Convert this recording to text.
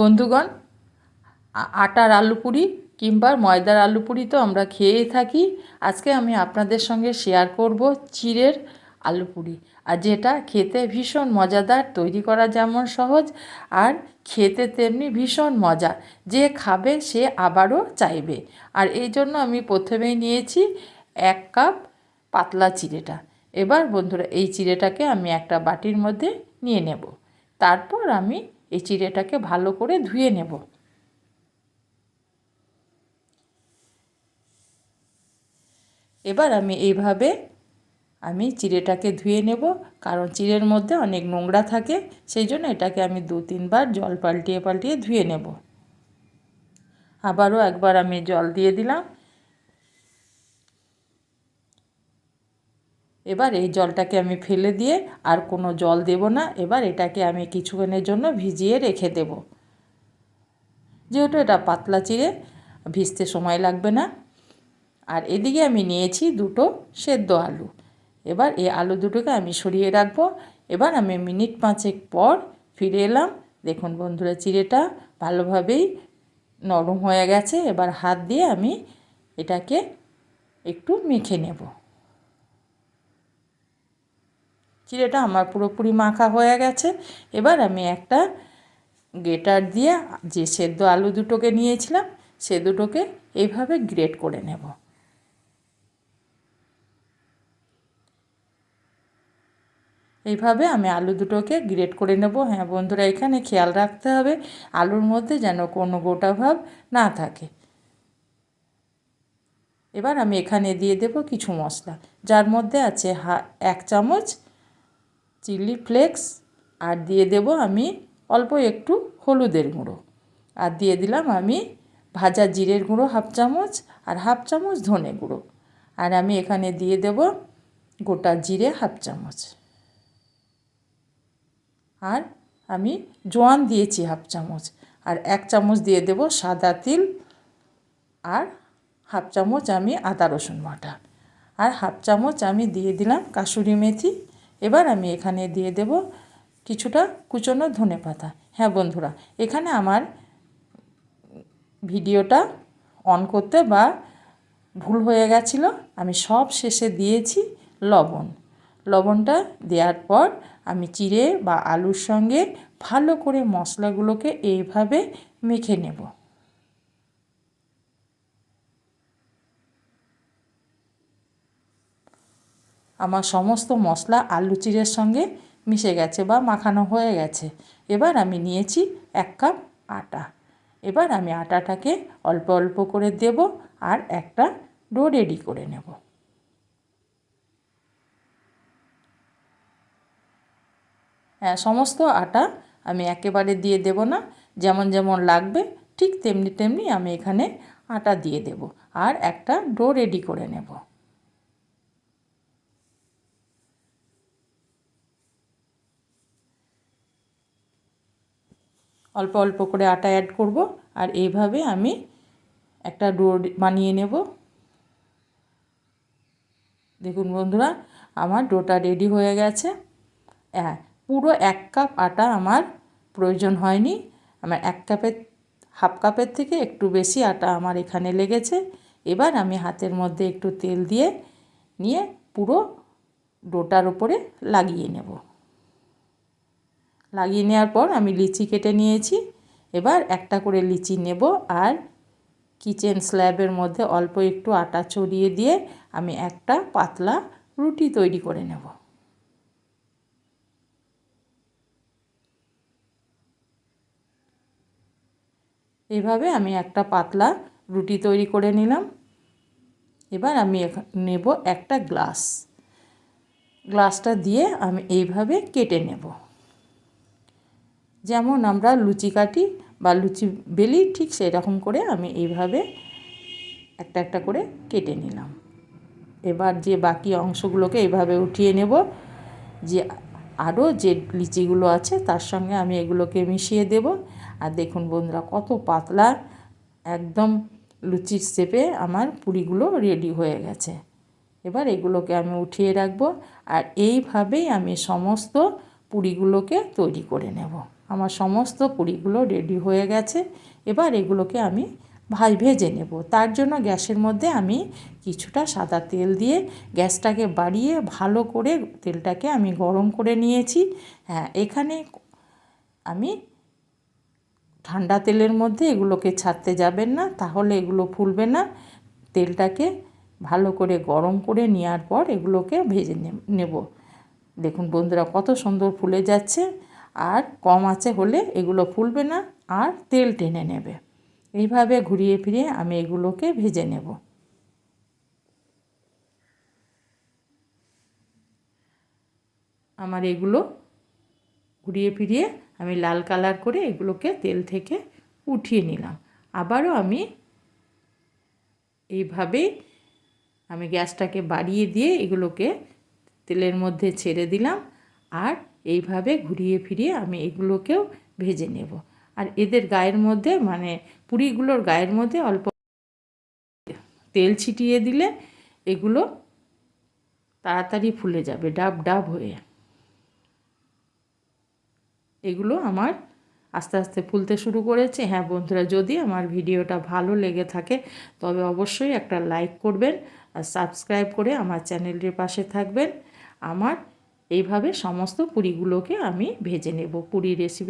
বন্ধুগণ আটার আলু পুরি কিংবা ময়দার আলু পুরি তো আমরা খেয়েই থাকি। আজকে আমি আপনাদের সঙ্গে শেয়ার করব চিড়ের আলু পুরি। আর যেটা খেতে ভীষণ মজাদার, তৈরি করা যেমন সহজ আর খেতে তেমনি ভীষণ মজা। যে খাবে সে আবারও চাইবে। আর এই জন্য আমি প্রথমেই নিয়েছি এক কাপ পাতলা চিড়েটা। এবার বন্ধুরা, এই চিড়েটাকে আমি একটা বাটির মধ্যে নিয়ে নেব। তারপর আমি এই চিড়েটাকে ভালো করে ধুয়ে নেব। এবার আমি এইভাবে আমি চিড়েটাকে ধুয়ে নেব, কারণ চিড়ের মধ্যে অনেক নোংরা থাকে, সেই জন্য এটাকে আমি দু তিনবার জল পাল্টিয়ে পাল্টিয়ে ধুয়ে নেব। আবারও একবার আমি জল দিয়ে দিলাম। এবার এই জলটাকে আমি ফেলে দিয়ে আর কোনো জল দেব না। এবার এটাকে আমি কিছুক্ষণের জন্য ভিজিয়ে রেখে দেব। যেহেতু এটা পাতলা চিড়ে, ভিজতে সময় লাগবে না। আর এদিকে আমি নিয়েছি দুটো সেদ্ধ আলু। এবার এই আলু দুটোকে আমি সরিয়ে রাখব। এবার আমি মিনিট পাঁচেক পর ফিরে এলাম। দেখুন বন্ধুরা, চিড়েটা ভালোভাবেই নরম হয়ে গেছে। এবার হাত দিয়ে আমি এটাকে একটু মেখে নেব। চিড়েটা আমার পুরোপুরি মাখা হয়ে গেছে। এবার আমি একটা গ্রেটার দিয়ে যে সেদ্ধ আলু দুটোকে নিয়েছিলাম, সে দুটোকে এইভাবে গ্রেট করে নেব। এইভাবে আমি আলু দুটোকে গ্রেট করে নেব। হ্যাঁ বন্ধুরা, এখানে খেয়াল রাখতে হবে, আলুর মধ্যে যেন কোনো গোটা ভাব না থাকে। এবার আমি এখানে দিয়ে দেব কিছু মশলা, যার মধ্যে আছে হা, এক চামচ চিলি ফ্লেক্স, আর দিয়ে দেব আমি অল্প একটু হলুদের গুঁড়ো। আর দিয়ে দিলাম আমি ভাজা জিরের গুঁড়ো হাফ চামচ আর হাফ চামচ ধনে গুঁড়ো। আর আমি এখানে দিয়ে দেব গোটা জিরে হাফ চামচ। আর আমি জোয়ান দিয়েছি হাফ চামচ। আর এক চামচ দিয়ে দেব সাদা তিল আর হাফ চামচ আমি আদা রসুন বাটা। আর হাফ চামচ আমি দিয়ে দিলাম কাসুরি মেথি। এবার আমি এখানে দিয়ে দেব কিছুটা কুচনো ধনে পাতা। হ্যাঁ বন্ধুরা, এখানে আমার ভিডিওটা অন করতে বা ভুল হয়ে গেছিল, আমি সব শেষে দিয়েছি লবণ। লবণটা দেওয়ার পর আমি চিড়ে বা আলুর সঙ্গে ভালো করে মশলাগুলোকে এইভাবে মেখে নেব। আমার সমস্ত মশলা আলু চিড়ের সঙ্গে মিশে গেছে বা মাখানো হয়ে গেছে। এবার আমি নিয়েছি এক কাপ আটা। এবার আমি আটাটাকে অল্প অল্প করে দেব আর একটা ডো রেডি করে নেব। হ্যাঁ সমস্ত আটা আমি একেবারে দিয়ে দেব না। যেমন যেমন লাগবে, ঠিক তেমনি তেমনি আমি এখানে আটা দিয়ে দেব আর একটা ডো রেডি করে নেব। অল্প অল্প করে আটা অ্যাড করব আর এইভাবে আমি একটা ডো বানিয়ে নেব। দেখুন বন্ধুরা, আমার ডোটা রেডি হয়ে গেছে। পুরো এক কাপ আটা আমার প্রয়োজন হয়নি। আমার এক কাপের হাফ কাপের থেকে একটু বেশি আটা আমার এখানে লেগেছে। এবার আমি হাতের মধ্যে একটু তেল দিয়ে, নিয়ে পুরো ডোটার উপরে লাগিয়ে নেব। লাগিয়ে নেওয়ার পর আমি লিচি কেটে নিয়েছি। এবার একটা করে লিচি নেব আর কিচেন স্ল্যাবের মধ্যে অল্প একটু আটা ছড়িয়ে দিয়ে আমি একটা পাতলা রুটি তৈরি করে নেব। এভাবে আমি একটা পাতলা রুটি তৈরি করে নিলাম। এবার আমি নেব একটা গ্লাস। গ্লাসটা দিয়ে আমি এইভাবে কেটে নেব। যেমন আমরা লুচি কাটি বা লুচি বেলি, ঠিক সেই রকম করে আমি এইভাবে একটা একটা করে কেটে নিলাম। এবার যে বাকি অংশগুলোকে এইভাবে উঠিয়ে নেব, যে আরও যে লিচিগুলো আছে তার সঙ্গে আমি এগুলোকে মিশিয়ে দেব। আর দেখুন বন্ধুরা, কত পাতলা, একদম লুচির শেপে আমার পুরিগুলো রেডি হয়ে গেছে। এবার এগুলোকে আমি উঠিয়ে রাখব আর এইভাবেই আমি সমস্ত পুরিগুলোকে তৈরি করে নেব। আমার সমস্ত পুরিগুলো রেডি হয়ে গেছে। এবার এগুলোকে আমি ভাই ভেজে নেব। তার জন্য গ্যাসের মধ্যে আমি কিছুটা সাদা তেল দিয়ে গ্যাসটাকে বাড়িয়ে ভালো করে তেলটাকে আমি গরম করে নিয়েছি। হ্যাঁ এখানে আমি ঠান্ডা তেলের মধ্যে এগুলোকে ছাড়তে যাবেন না, তাহলে এগুলো ফুলবে না। তেলটাকে ভালো করে গরম করে নেওয়ার পর এগুলোকে ভেজে নেব। দেখুন বন্ধুরা, কত সুন্দর ফুলে যাচ্ছে। আর কম আছে হলে এগুলো ফুলবে না আর তেল টেনে নেবে। এইভাবে ঘুরিয়ে ফিরিয়ে আমি এগুলোকে ভেজে নেব। আমার এগুলো ঘুরিয়ে ফিরিয়ে আমি লাল কালার করে এগুলোকে তেল থেকে উঠিয়ে নিলাম। আবারও আমি এইভাবেই আমি গ্যাসটাকে বাড়িয়ে দিয়ে এগুলোকে তেলের মধ্যে ছেড়ে দিলাম। আর এইভাবে ঘুরিয়ে ফিরিয়ে আমি এগুলোকেও ভেজে নেব। আর এদের গায়ের মধ্যে মানে পুরিগুলোর গায়ের মধ্যে অল্প তেল ছিটিয়ে দিলে এগুলো তাড়াতাড়ি ফুলে যাবে, ডাব ডাব হয়ে। এগুলো আমার আস্তে আস্তে ফুলতে শুরু করেছে। হ্যাঁ বন্ধুরা, যদি আমার ভিডিওটা ভালো লেগে থাকে, তবে অবশ্যই একটা লাইক করবেন আর সাবস্ক্রাইব করে আমার চ্যানেলটির পাশে থাকবেন। আমার এইভাবে সমস্ত পুরিগুলোকে আমি ভেজে নেব। পুরি রেসিপি